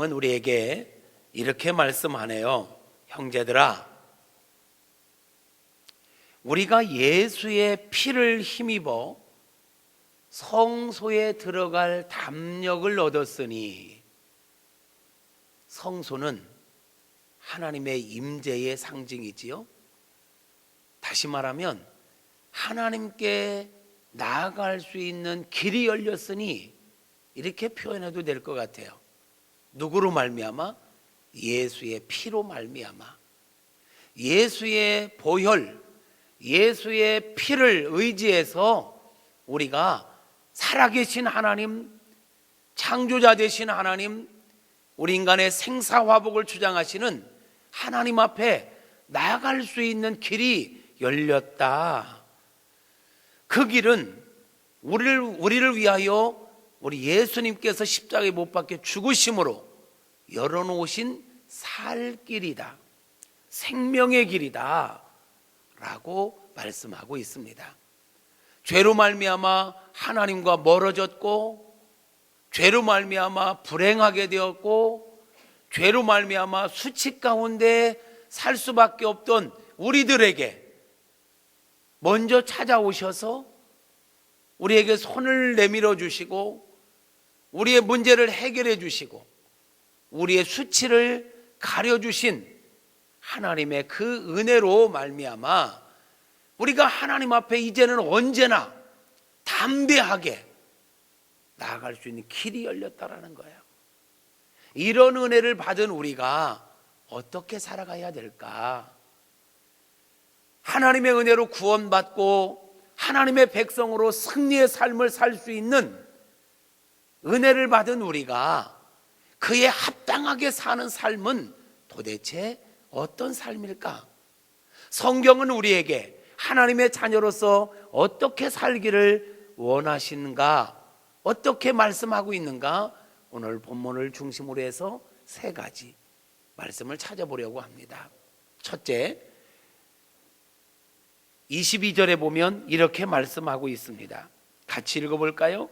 성경은 우리에게 이렇게 말씀하네요. 형제들아, 우리가 예수의 피를 힘입어 성소에 들어갈 담력을 얻었으니 성소는 하나님의 임재의 상징이지요. 다시 말하면 하나님께 나아갈 수 있는 길이 열렸으니 이렇게 표현해도 될 것 같아요. 누구로 말미암아? 예수의 피로 말미암아. 예수의 보혈, 예수의 피를 의지해서 우리가 살아계신 하나님, 창조자 되신 하나님, 우리 인간의 생사화복을 주장하시는 하나님 앞에 나아갈 수 있는 길이 열렸다. 그 길은 우리를, 우리를 위하여 우리 예수님께서 십자가에 못 박혀 죽으심으로 열어놓으신 살 길이다. 생명의 길이다. 라고 말씀하고 있습니다. 죄로 말미암아 하나님과 멀어졌고 죄로 말미암아 불행하게 되었고 죄로 말미암아 수치 가운데 살 수밖에 없던 우리들에게 먼저 찾아오셔서 우리에게 손을 내밀어 주시고 우리의 문제를 해결해 주시고 우리의 수치를 가려 주신 하나님의 그 은혜로 말미암아 우리가 하나님 앞에 이제는 언제나 담대하게 나아갈 수 있는 길이 열렸다라는 거예요. 이런 은혜를 받은 우리가 어떻게 살아가야 될까? 하나님의 은혜로 구원받고 하나님의 백성으로 승리의 삶을 살 수 있는 은혜를 받은 우리가 그에 합당하게 사는 삶은 도대체 어떤 삶일까? 성경은 우리에게 하나님의 자녀로서 어떻게 살기를 원하시는가? 어떻게 말씀하고 있는가? 오늘 본문을 중심으로 해서 세 가지 말씀을 찾아보려고 합니다. 첫째, 22절에 보면 이렇게 말씀하고 있습니다. 같이 읽어볼까요?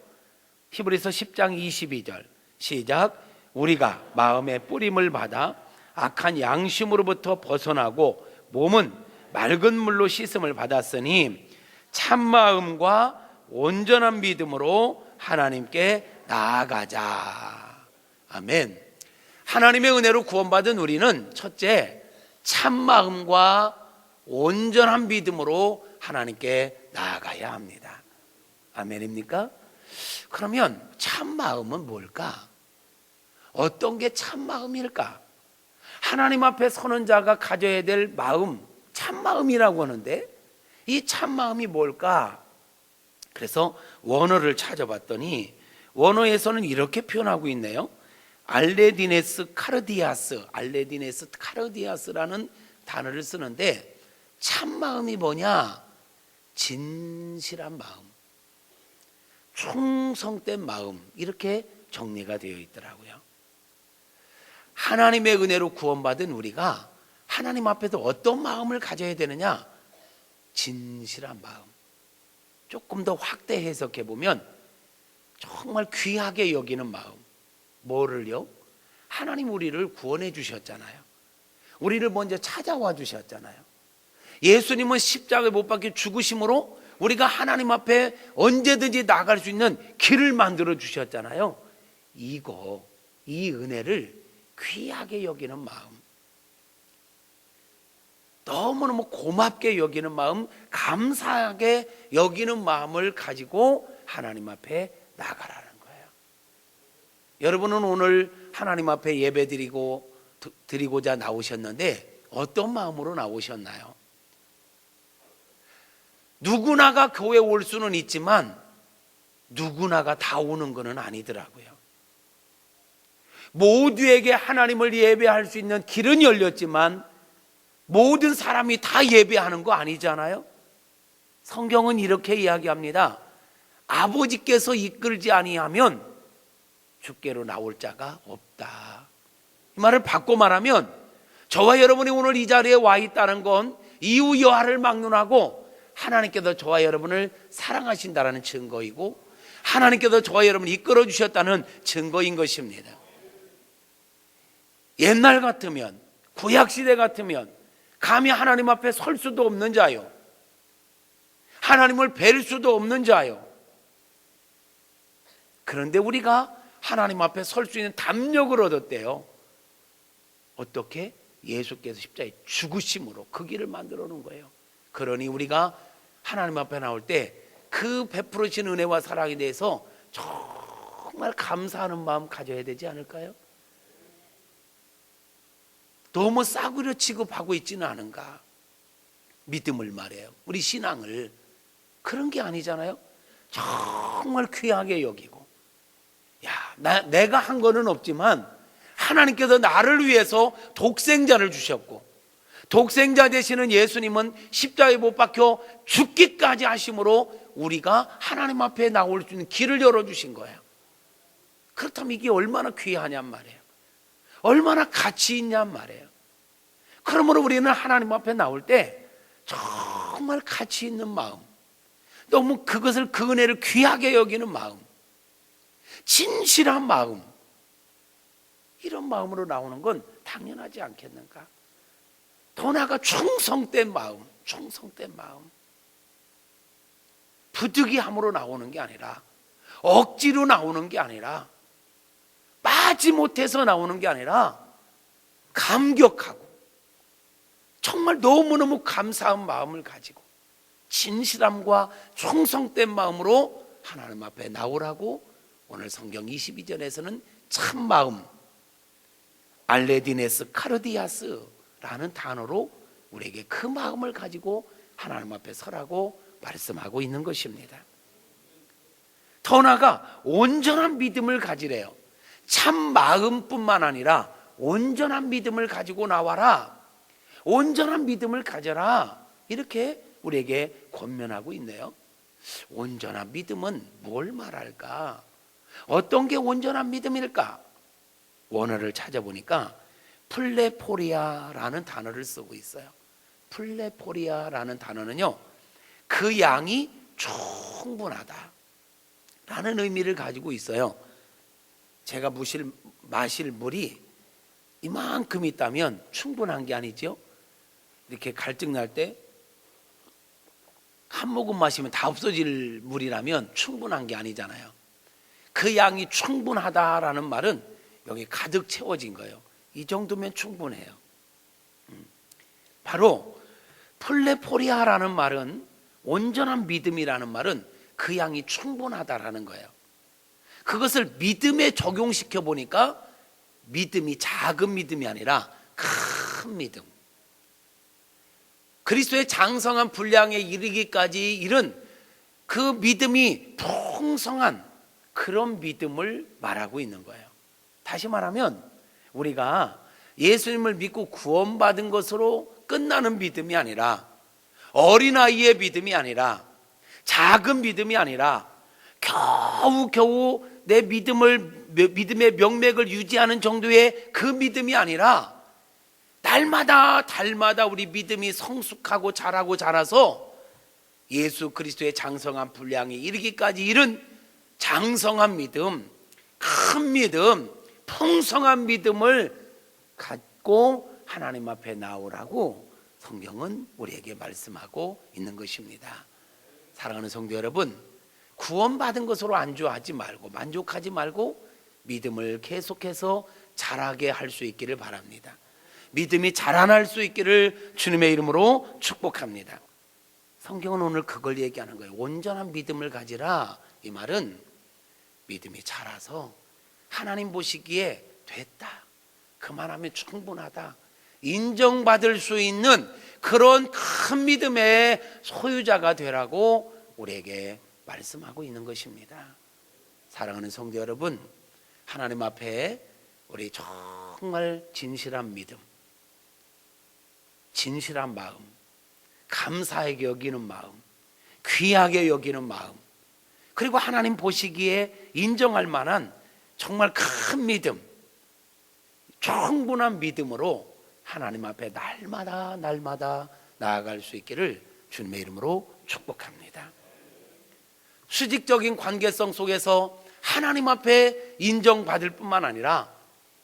히브리서 10장 22절 시작 우리가 마음의 뿌림을 받아 악한 양심으로부터 벗어나고 몸은 맑은 물로 씻음을 받았으니 참 마음과 온전한 믿음으로 하나님께 나아가자. 아멘. 하나님의 은혜로 구원받은 우리는 첫째 참 마음과 온전한 믿음으로 하나님께 나아가야 합니다. 아멘입니까? 그러면 참 마음은 뭘까? 어떤 게 참 마음일까? 하나님 앞에 서는 자가 가져야 될 마음, 참 마음이라고 하는데 이 참 마음이 뭘까? 그래서 원어를 찾아봤더니 원어에서는 이렇게 표현하고 있네요. 알레디네스 카르디아스, 알레디네스 카르디아스라는 단어를 쓰는데 참 마음이 뭐냐? 진실한 마음, 충성된 마음 이렇게 정리가 되어 있더라고요. 하나님의 은혜로 구원받은 우리가 하나님 앞에서 어떤 마음을 가져야 되느냐? 진실한 마음. 조금 더 확대 해석해 보면 정말 귀하게 여기는 마음. 뭐를요? 하나님 우리를 구원해 주셨잖아요. 우리를 먼저 찾아와 주셨잖아요. 예수님은 십자가에 못 박혀 죽으심으로 우리가 하나님 앞에 언제든지 나갈 수 있는 길을 만들어 주셨잖아요. 이거, 이 은혜를 귀하게 여기는 마음. 너무너무 고맙게 여기는 마음, 감사하게 여기는 마음을 가지고 하나님 앞에 나가라는 거예요. 여러분은 오늘 하나님 앞에 예배 드리고 드리고자 나오셨는데 어떤 마음으로 나오셨나요? 누구나가 교회 올 수는 있지만 누구나가 다 오는 것은 아니더라고요. 모두에게 하나님을 예배할 수 있는 길은 열렸지만 모든 사람이 다 예배하는 거 아니잖아요. 성경은 이렇게 이야기합니다. 아버지께서 이끌지 아니하면 주께로 나올 자가 없다. 이 말을 바꿔 말하면 저와 여러분이 오늘 이 자리에 와 있다는 건 이후 여하를 막론하고 하나님께서 저와 여러분을 사랑하신다라는 증거이고 하나님께서 저와 여러분을 이끌어 주셨다는 증거인 것입니다. 옛날 같으면 구약 시대 같으면 감히 하나님 앞에 설 수도 없는 자요. 하나님을 뵐 수도 없는 자요. 그런데 우리가 하나님 앞에 설 수 있는 담력을 얻었대요. 어떻게? 예수께서 십자가에 죽으심으로 그 길을 만들어 놓은 거예요. 그러니 우리가 하나님 앞에 나올 때 그 베풀으신 은혜와 사랑에 대해서 정말 감사하는 마음 가져야 되지 않을까요? 너무 싸구려 취급하고 있지는 않은가? 믿음을 말해요. 우리 신앙을 그런 게 아니잖아요. 정말 귀하게 여기고, 야, 나, 내가 한 거는 없지만 하나님께서 나를 위해서 독생자를 주셨고, 독생자 되시는 예수님은 십자가에 못 박혀 죽기까지 하심으로 우리가 하나님 앞에 나올 수 있는 길을 열어주신 거예요. 그렇다면 이게 얼마나 귀하냔 말이에요. 얼마나 가치 있냔 말이에요. 그러므로 우리는 하나님 앞에 나올 때 정말 가치 있는 마음, 너무 그것을 그 은혜를 귀하게 여기는 마음, 진실한 마음, 이런 마음으로 나오는 건 당연하지 않겠는가? 더 나아가 충성된 마음, 충성된 마음. 부득이함으로 나오는 게 아니라 억지로 나오는 게 아니라 빠지 못해서 나오는 게 아니라 감격하고 정말 너무너무 감사한 마음을 가지고 진실함과 충성된 마음으로 하나님 앞에 나오라고 오늘 성경 22절에서는 참 마음 알레디네스 카르디아스 라는 단어로 우리에게 그 마음을 가지고 하나님 앞에 서라고 말씀하고 있는 것입니다. 더 나아가 온전한 믿음을 가지래요. 참 마음뿐만 아니라 온전한 믿음을 가지고 나와라. 온전한 믿음을 가져라. 이렇게 우리에게 권면하고 있네요. 온전한 믿음은 뭘 말할까? 어떤 게 온전한 믿음일까? 원어를 찾아보니까 플레포리아라는 단어를 쓰고 있어요. 플레포리아라는 단어는요, 그 양이 충분하다. 라는 의미를 가지고 있어요. 제가 무실, 마실 물이 이만큼 있다면 충분한 게 아니죠. 이렇게 갈증 날 때 한 모금 마시면 다 없어질 물이라면 충분한 게 아니잖아요. 그 양이 충분하다라는 말은 여기 가득 채워진 거예요. 이 정도면 충분해요. 음. 바로 플레포리아라는 말은 온전한 믿음이라는 말은 그 양이 충분하다라는 거예요. 그것을 믿음에 적용시켜 보니까 믿음이 작은 믿음이 아니라 큰 믿음. 그리스도의 장성한 분량에 이르기까지 이른 그 믿음이 풍성한 그런 믿음을 말하고 있는 거예요. 다시 말하면 우리가 예수님을 믿고 구원받은 것으로 끝나는 믿음이 아니라 어린아이의 믿음이 아니라 작은 믿음이 아니라 겨우 겨우 내 믿음을 믿음의 명맥을 유지하는 정도의 그 믿음이 아니라 날마다 달마다 우리 믿음이 성숙하고 자라고 자라서 예수 그리스도의 장성한 분량에 이르기까지 이른 장성한 믿음, 큰 믿음, 풍성한 믿음을 갖고 하나님 앞에 나오라고 성경은 우리에게 말씀하고 있는 것입니다. 사랑하는 성도 여러분, 구원받은 것으로 안주하지 말고 만족하지 말고 믿음을 계속해서 자라게 할 수 있기를 바랍니다. 믿음이 자라날 수 있기를 주님의 이름으로 축복합니다. 성경은 오늘 그걸 얘기하는 거예요. 온전한 믿음을 가지라. 이 말은 믿음이 자라서 하나님 보시기에 됐다. 그만하면 충분하다. 인정받을 수 있는 그런 큰 믿음의 소유자가 되라고 우리에게 말씀하고 있는 것입니다. 사랑하는 성도 여러분, 하나님 앞에 우리 정말 진실한 믿음, 진실한 마음, 감사하게 여기는 마음, 귀하게 여기는 마음, 그리고 하나님 보시기에 인정할 만한 정말 큰 믿음, 충분한 믿음으로 하나님 앞에 날마다 날마다 나아갈 수 있기를 주님의 이름으로 축복합니다. 수직적인 관계성 속에서 하나님 앞에 인정받을 뿐만 아니라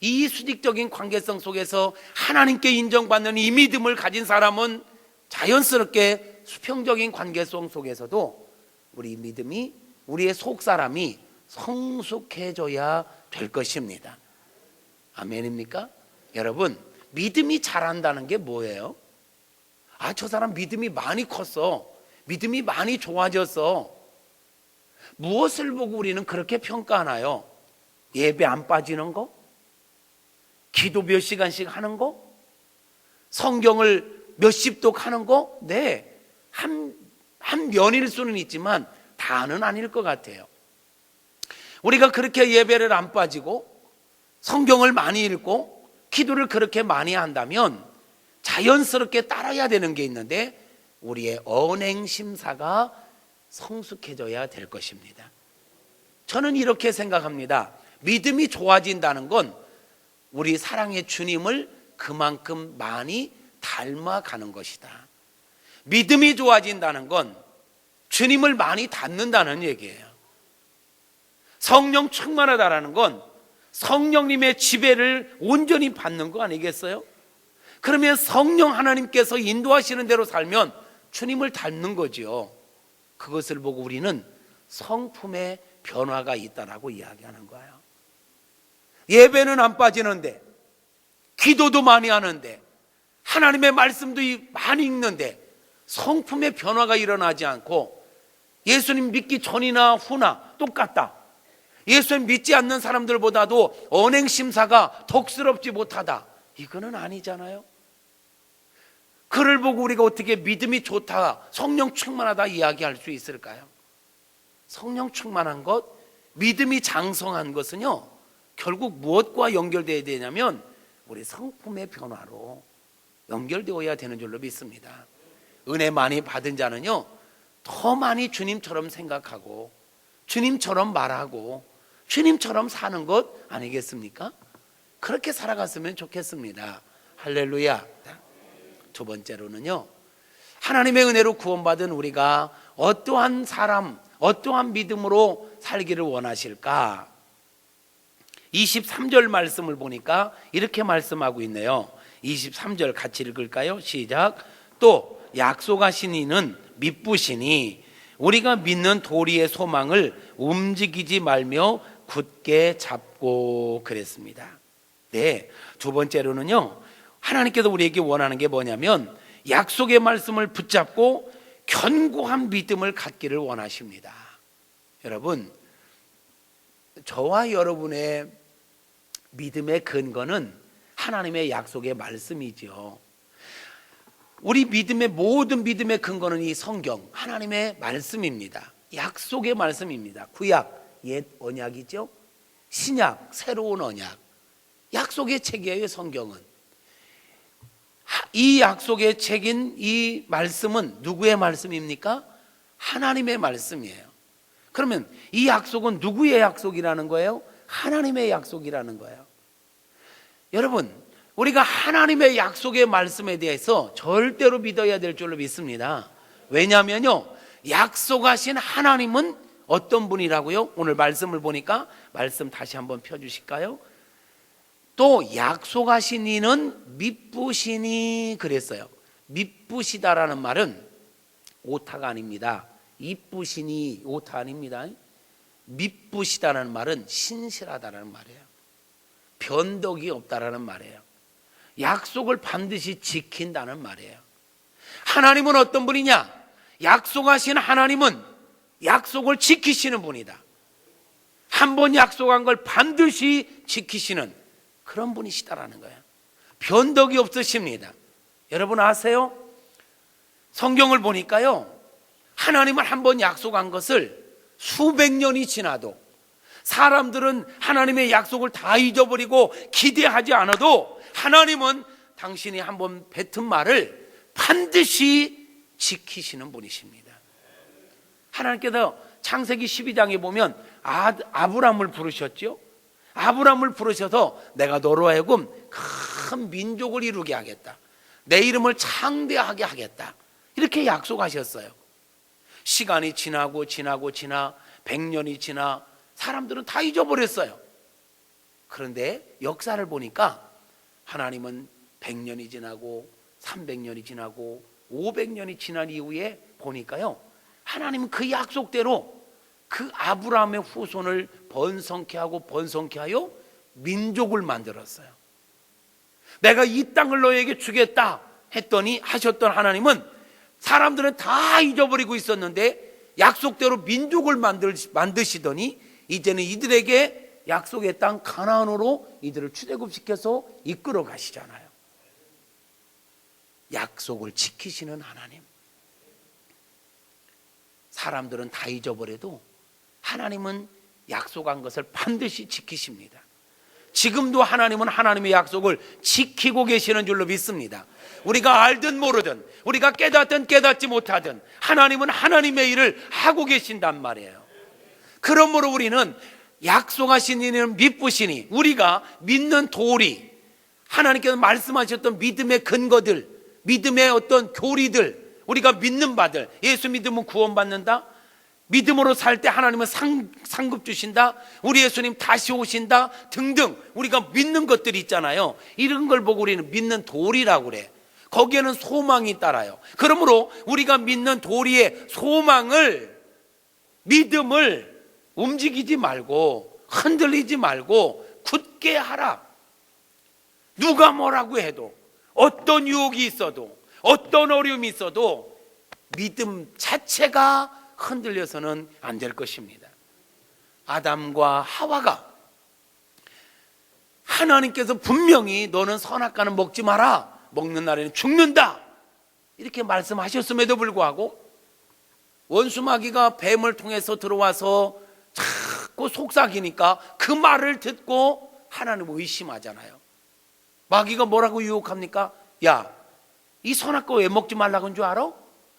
이 수직적인 관계성 속에서 하나님께 인정받는 이 믿음을 가진 사람은 자연스럽게 수평적인 관계성 속에서도 우리 믿음이 우리의 속 사람이 성숙해져야 될 것입니다. 아멘입니까? 여러분, 믿음이 자란다는 게 뭐예요? 아, 저 사람 믿음이 많이 컸어. 믿음이 많이 좋아졌어. 무엇을 보고 우리는 그렇게 평가하나요? 예배 안 빠지는 거? 기도 몇 시간씩 하는 거? 성경을 몇십 독 하는 거? 네. 한, 한 면일 수는 있지만 다는 아닐 것 같아요. 우리가 그렇게 예배를 안 빠지고 성경을 많이 읽고 기도를 그렇게 많이 한다면 자연스럽게 따라야 되는 게 있는데 우리의 언행 심사가 성숙해져야 될 것입니다. 저는 이렇게 생각합니다. 믿음이 좋아진다는 건 우리 사랑의 주님을 그만큼 많이 닮아가는 것이다. 믿음이 좋아진다는 건 주님을 많이 닮는다는 얘기예요. 성령 충만하다라는 건 성령님의 지배를 온전히 받는 거 아니겠어요? 그러면 성령 하나님께서 인도하시는 대로 살면 주님을 닮는 거지요. 그것을 보고 우리는 성품의 변화가 있다라고 이야기하는 거예요. 예배는 안 빠지는데, 기도도 많이 하는데, 하나님의 말씀도 많이 읽는데, 성품의 변화가 일어나지 않고, 예수님 믿기 전이나 후나 똑같다. 예수님 믿지 않는 사람들보다도 언행 심사가 덕스럽지 못하다. 이거는 아니잖아요. 그를 보고 우리가 어떻게 믿음이 좋다, 성령 충만하다 이야기할 수 있을까요? 성령 충만한 것, 믿음이 장성한 것은요, 결국 무엇과 연결되어야 되냐면 우리 성품의 변화로 연결되어야 되는 줄로 믿습니다. 은혜 많이 받은 자는요, 더 많이 주님처럼 생각하고 주님처럼 말하고 주님처럼 사는 것 아니겠습니까? 그렇게 살아갔으면 좋겠습니다. 할렐루야. 두 번째로는요. 하나님의 은혜로 구원받은 우리가 어떠한 사람, 어떠한 믿음으로 살기를 원하실까? 23절 말씀을 보니까 이렇게 말씀하고 있네요. 23절 같이 읽을까요? 시작. 또 약속하신 이는 믿부시니 우리가 믿는 도리의 소망을 움직이지 말며 굳게 잡고 그랬습니다. 네. 두 번째로는요. 하나님께서 우리에게 원하는 게 뭐냐면 약속의 말씀을 붙잡고 견고한 믿음을 갖기를 원하십니다. 여러분, 저와 여러분의 믿음의 근거는 하나님의 약속의 말씀이죠. 우리 믿음의 모든 믿음의 근거는 이 성경, 하나님의 말씀입니다. 약속의 말씀입니다. 구약, 옛 언약이죠. 신약, 새로운 언약. 약속의 책이에요, 성경은. 이 약속의 책인 이 말씀은 누구의 말씀입니까? 하나님의 말씀이에요. 그러면 이 약속은 누구의 약속이라는 거예요? 하나님의 약속이라는 거예요. 여러분, 우리가 하나님의 약속의 말씀에 대해서 절대로 믿어야 될 줄로 믿습니다. 왜냐하면요, 약속하신 하나님은 어떤 분이라고요? 오늘 말씀을 보니까 말씀 다시 한번 펴 주실까요? 또 약속하신 이는 믿부시니 그랬어요. 믿부시다라는 말은 오타가 아닙니다. 이쁘시니 오타 아닙니다. 믿부시다라는 말은 신실하다라는 말이에요. 변덕이 없다라는 말이에요. 약속을 반드시 지킨다는 말이에요. 하나님은 어떤 분이냐? 약속하신 하나님은 약속을 지키시는 분이다. 한 번 약속한 걸 반드시 지키시는 그런 분이시다라는 거예요. 변덕이 없으십니다. 여러분 아세요? 성경을 보니까요. 하나님은 한 번 약속한 것을 수백 년이 지나도 사람들은 하나님의 약속을 다 잊어버리고 기대하지 않아도 하나님은 당신이 한 번 뱉은 말을 반드시 지키시는 분이십니다. 하나님께서 창세기 12장에 보면 아, 아브람을 부르셨죠. 아브람을 부르셔서 내가 너로 하여금 큰 민족을 이루게 하겠다. 내 이름을 창대하게 하겠다. 이렇게 약속하셨어요. 시간이 지나고 지나고 지나 100년이 지나 사람들은 다 잊어버렸어요. 그런데 역사를 보니까 하나님은 100년이 지나고 300년이 지나고 500년이 지난 이후에 보니까요. 하나님은 그 약속대로 그 아브라함의 후손을 번성케 하고 번성케 하여 민족을 만들었어요. 내가 이 땅을 너에게 주겠다 했더니 하셨던 하나님은 사람들은 다 잊어버리고 있었는데 약속대로 민족을 만드시더니 이제는 이들에게 약속의 땅 가나안으로 이들을 출애굽시켜서 이끌어 가시잖아요. 약속을 지키시는 하나님. 사람들은 다 잊어버려도 하나님은 약속한 것을 반드시 지키십니다. 지금도 하나님은 하나님의 약속을 지키고 계시는 줄로 믿습니다. 우리가 알든 모르든, 우리가 깨닫든 깨닫지 못하든, 하나님은 하나님의 일을 하고 계신단 말이에요. 그러므로 우리는 약속하신 이는 믿으시니, 우리가 믿는 도리, 하나님께서 말씀하셨던 믿음의 근거들, 믿음의 어떤 교리들, 우리가 믿는 바들, 예수 믿으면 구원받는다? 믿음으로 살 때 하나님은 상, 상급 주신다. 우리 예수님 다시 오신다. 등등 우리가 믿는 것들이 있잖아요. 이런 걸 보고 우리는 믿는 도리라고 그래. 거기에는 소망이 따라요. 그러므로 우리가 믿는 도리의 소망을 믿음을 움직이지 말고 흔들리지 말고 굳게 하라. 누가 뭐라고 해도 어떤 유혹이 있어도 어떤 어려움이 있어도 믿음 자체가 흔들려서는 안 될 것입니다. 아담과 하와가 하나님께서 분명히 너는 선악과는 먹지 마라. 먹는 날에는 죽는다. 이렇게 말씀하셨음에도 불구하고 원수 마귀가 뱀을 통해서 들어와서 자꾸 속삭이니까 그 말을 듣고 하나님 의심하잖아요. 마귀가 뭐라고 유혹합니까? 야, 이 선악과 왜 먹지 말라고 한 줄 알아?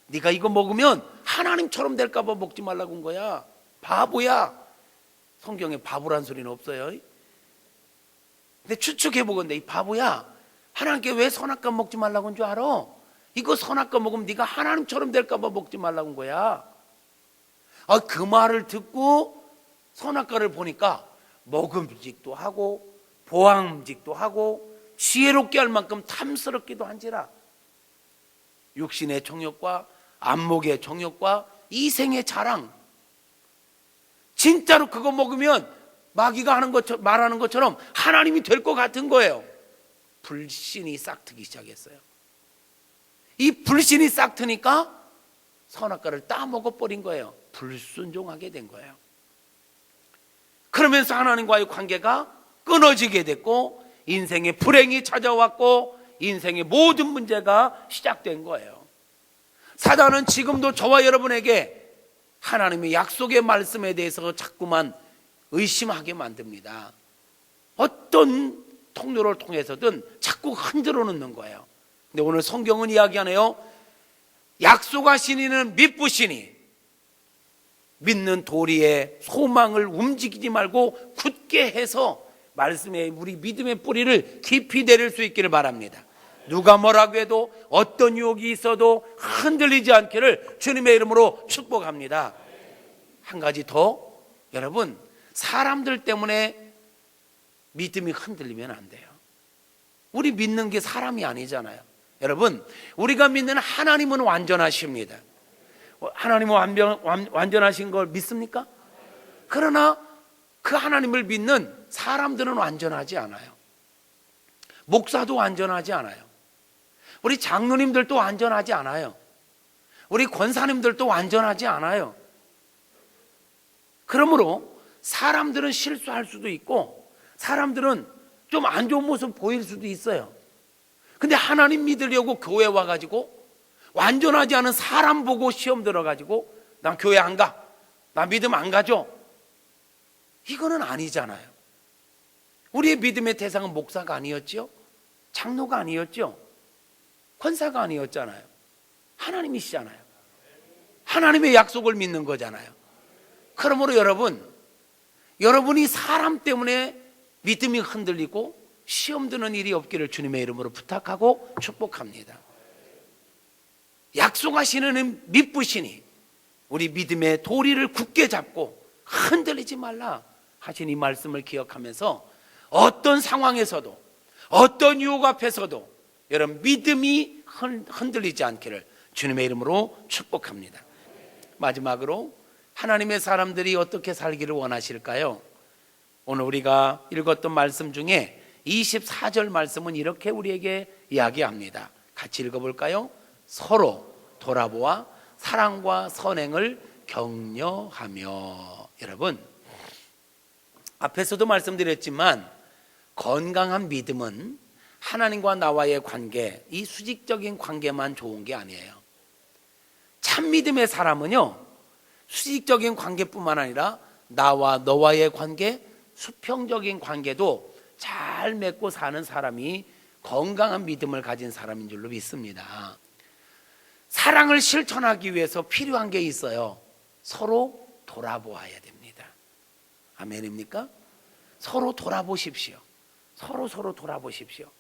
네가 이거 먹으면 하나님처럼 될까 봐 먹지 말라고 한 거야. 바보야. 성경에 바보란 소리는 없어요. 근데 추측해 보건데 이 바보야. 하나님께 왜 선악과 먹지 말라고 한 줄 알아? 이거 선악과 먹으면 네가 하나님처럼 될까 봐 먹지 말라고 한 거야. 아, 그 말을 듣고 선악과를 보니까 먹음직도 하고 보암직도 하고 지혜롭게 할 만큼 탐스럽기도 한지라. 육신의 정욕과 안목의 정욕과 이생의 자랑. 진짜로 그거 먹으면 마귀가 하는 것 말하는 것처럼 하나님이 될 것 같은 거예요. 불신이 싹트기 시작했어요. 이 불신이 싹트니까 선악과를 따 먹어 버린 거예요. 불순종하게 된 거예요. 그러면서 하나님과의 관계가 끊어지게 됐고 인생의 불행이 찾아왔고 인생의 모든 문제가 시작된 거예요. 사단은 지금도 저와 여러분에게 하나님의 약속의 말씀에 대해서 자꾸만 의심하게 만듭니다. 어떤 통로를 통해서든 자꾸 흔들어 놓는 거예요. 근데 오늘 성경은 이야기하네요. 약속하신 이는 믿으시니 믿는 도리에 소망을 움직이지 말고 굳게 해서 말씀에 우리 믿음의 뿌리를 깊이 내릴 수 있기를 바랍니다. 누가 뭐라고 해도 어떤 유혹이 있어도 흔들리지 않기를 주님의 이름으로 축복합니다. 한 가지 더 여러분 사람들 때문에 믿음이 흔들리면 안 돼요. 우리 믿는 게 사람이 아니잖아요. 여러분 우리가 믿는 하나님은 완전하십니다. 하나님은 완전, 완전하신 걸 믿습니까? 그러나 그 하나님을 믿는 사람들은 완전하지 않아요. 목사도 완전하지 않아요. 우리 장로님들도 완전하지 않아요. 우리 권사님들도 완전하지 않아요. 그러므로 사람들은 실수할 수도 있고 사람들은 좀 안 좋은 모습 보일 수도 있어요. 근데 하나님 믿으려고 교회 와가지고 완전하지 않은 사람 보고 시험 들어가지고 난 교회 안 가. 나 믿음 안 가죠. 이거는 아니잖아요. 우리의 믿음의 대상은 목사가 아니었죠? 장로가 아니었죠? 권사가 아니었잖아요. 하나님이시잖아요. 하나님의 약속을 믿는 거잖아요. 그러므로 여러분, 여러분이 사람 때문에 믿음이 흔들리고 시험 드는 일이 없기를 주님의 이름으로 부탁하고 축복합니다. 약속하시는 믿으시니 우리 믿음의 도리를 굳게 잡고 흔들리지 말라 하신 이 말씀을 기억하면서 어떤 상황에서도 어떤 유혹 앞에서도 여러분 믿음이 흔- 흔들리지 않기를 주님의 이름으로 축복합니다. 마지막으로 하나님의 사람들이 어떻게 살기를 원하실까요? 오늘 우리가 읽었던 말씀 중에 24절 말씀은 이렇게 우리에게 이야기합니다. 같이 읽어볼까요? 서로 돌아보아 사랑과 선행을 격려하며 여러분 앞에서도 말씀드렸지만 건강한 믿음은 하나님과 나와의 관계, 이 수직적인 관계만 좋은 게 아니에요. 참 믿음의 사람은요, 수직적인 관계뿐만 아니라 나와 너와의 관계, 수평적인 관계도 잘 맺고 사는 사람이 건강한 믿음을 가진 사람인 줄로 믿습니다. 사랑을 실천하기 위해서 필요한 게 있어요. 서로 돌아보아야 됩니다. 아멘입니까? 서로 돌아보십시오. 서로 서로 돌아보십시오.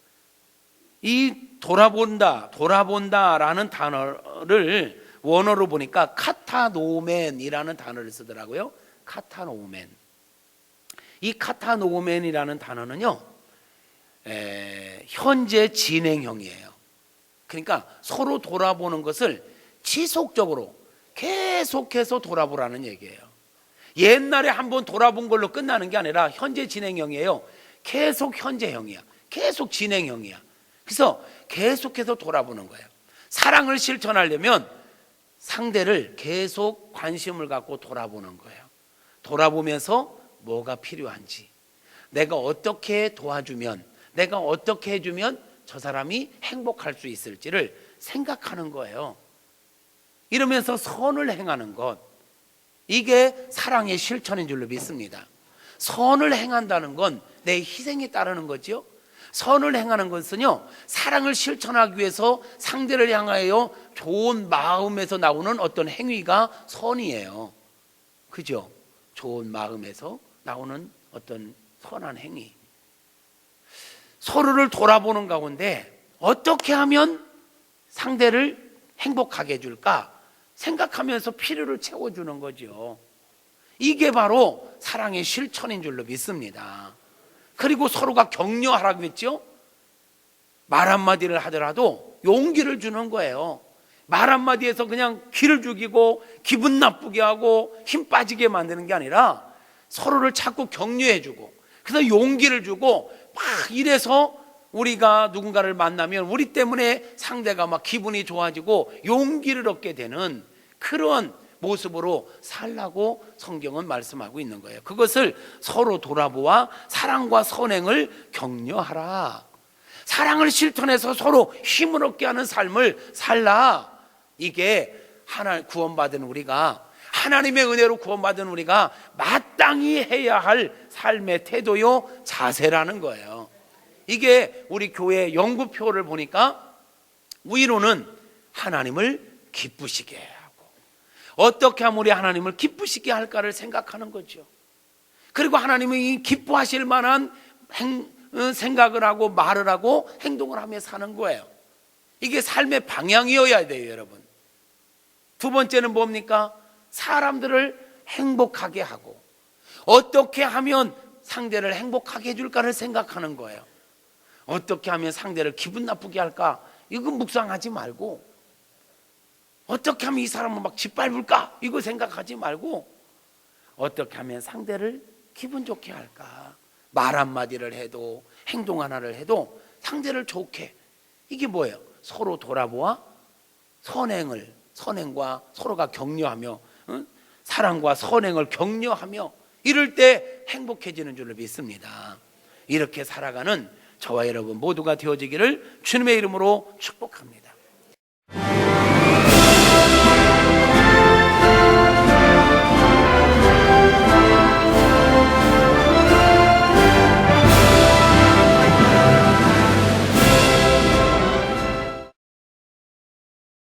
이 돌아본다, 돌아본다라는 단어를 원어로 보니까 카타노멘이라는 단어를 쓰더라고요. 카타노멘. 이 카타노멘이라는 단어는요, 에, 현재 진행형이에요. 그러니까 서로 돌아보는 것을 지속적으로 계속해서 돌아보라는 얘기예요. 옛날에 한번 돌아본 걸로 끝나는 게 아니라 현재 진행형이에요. 계속 현재형이야. 계속 진행형이야. 그래서 계속해서 돌아보는 거예요. 사랑을 실천하려면 상대를 계속 관심을 갖고 돌아보는 거예요. 돌아보면서 뭐가 필요한지, 내가 어떻게 도와주면, 내가 어떻게 해주면 저 사람이 행복할 수 있을지를 생각하는 거예요. 이러면서 선을 행하는 것, 이게 사랑의 실천인 줄로 믿습니다. 선을 행한다는 건 내 희생이 따르는 거죠. 선을 행하는 것은요, 사랑을 실천하기 위해서 상대를 향하여 좋은 마음에서 나오는 어떤 행위가 선이에요. 그죠? 좋은 마음에서 나오는 어떤 선한 행위. 서로를 돌아보는 가운데 어떻게 하면 상대를 행복하게 해줄까 생각하면서 필요를 채워주는 거죠. 이게 바로 사랑의 실천인 줄로 믿습니다. 그리고 서로가 격려하라고 했죠. 말 한마디를 하더라도 용기를 주는 거예요. 말 한마디에서 그냥 기를 죽이고 기분 나쁘게 하고 힘 빠지게 만드는 게 아니라 서로를 자꾸 격려해 주고 그래서 용기를 주고 막 이래서 우리가 누군가를 만나면 우리 때문에 상대가 막 기분이 좋아지고 용기를 얻게 되는 그런 모습으로 살라고 성경은 말씀하고 있는 거예요. 그것을 서로 돌아보아 사랑과 선행을 격려하라. 사랑을 실천해서 서로 힘을 얻게 하는 삶을 살라. 이게 하나 구원받은 우리가 하나님의 은혜로 구원받은 우리가 마땅히 해야 할 삶의 태도요 자세라는 거예요. 이게 우리 교회 연구표를 보니까 위로는 하나님을 기쁘시게 어떻게 하면 우리 하나님을 기쁘시게 할까를 생각하는 거죠. 그리고 하나님이 기뻐하실 만한 행, 어, 생각을 하고 말을 하고 행동을 하며 사는 거예요. 이게 삶의 방향이어야 돼요, 여러분. 두 번째는 뭡니까? 사람들을 행복하게 하고 어떻게 하면 상대를 행복하게 해줄까를 생각하는 거예요. 어떻게 하면 상대를 기분 나쁘게 할까? 이거 묵상하지 말고 어떻게 하면 이 사람을 막 짓밟을까? 이거 생각하지 말고 어떻게 하면 상대를 기분 좋게 할까? 말 한마디를 해도 행동 하나를 해도 상대를 좋게 이게 뭐예요? 서로 돌아보아 선행을 선행과 서로가 격려하며 응? 사랑과 선행을 격려하며 이럴 때 행복해지는 줄로 믿습니다. 이렇게 살아가는 저와 여러분 모두가 되어지기를 주님의 이름으로 축복합니다.